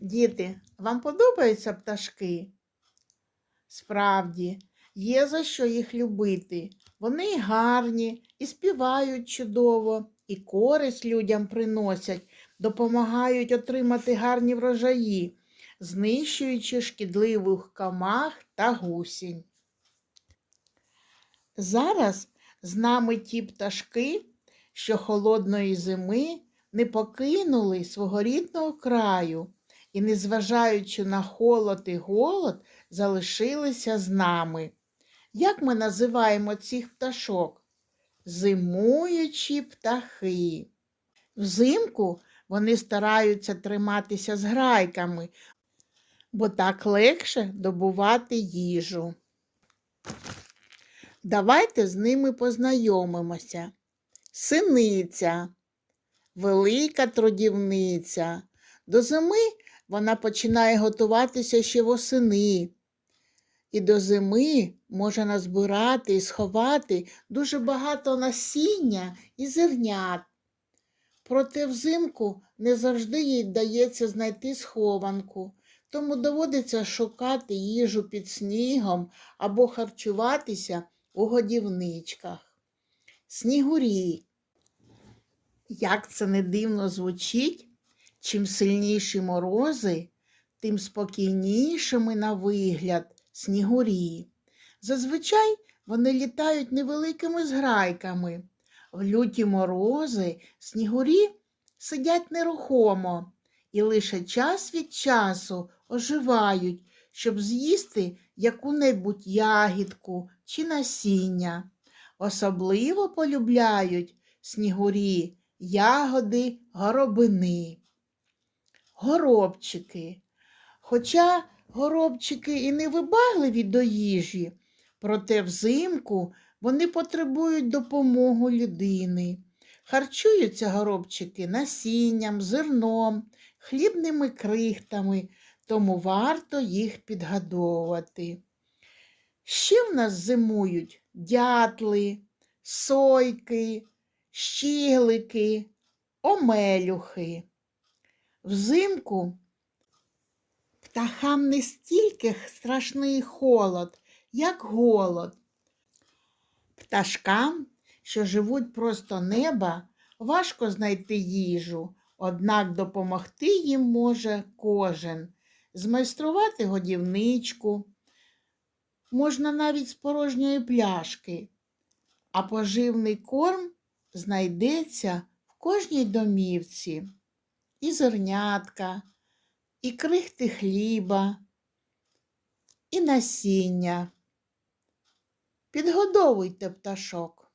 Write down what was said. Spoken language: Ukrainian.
Діти, вам подобаються пташки? Справді, є за що їх любити. Вони гарні, і співають чудово, і користь людям приносять, допомагають отримати гарні врожаї, знищуючи шкідливих комах та гусінь. Зараз з нами ті пташки, що холодної зими не покинули свого рідного краю і, незважаючи на холод і голод, залишилися з нами. Як ми називаємо цих пташок? Зимуючі птахи. Взимку вони стараються триматися з грайками, бо так легше добувати їжу. Давайте з ними познайомимося. Синиця, велика трудівниця. До зими вона починає готуватися ще восени. І до зими може назбирати і сховати дуже багато насіння і зернят. Проте взимку не завжди їй вдається знайти схованку, тому доводиться шукати їжу під снігом або харчуватися у годівничках. Снігурі. Як це не дивно звучить, чим сильніші морози, тим спокійнішими на вигляд снігурі. Зазвичай вони літають невеликими зграйками. В люті морози снігурі сидять нерухомо і лише час від часу оживають, щоб з'їсти яку-небудь ягідку чи насіння. Особливо полюбляють снігурі ягоди горобини. Горобчики. Хоча горобчики і не вибагливі до їжі, проте взимку вони потребують допомоги людини. Харчуються горобчики насінням, зерном, хлібними крихтами, тому варто їх підгодовувати. Ще в нас зимують дятли, сойки, щіглики, омелюхи. Взимку птахам не стільки страшний холод, як голод. Пташкам, що живуть просто неба, важко знайти їжу, однак допомогти їм може кожен. Змайструвати годівничку, можна навіть з порожньої пляшки, а поживний корм знайдеться в кожній домівці. І зернятка, і крихти хліба, і насіння. Підгодовуйте пташок.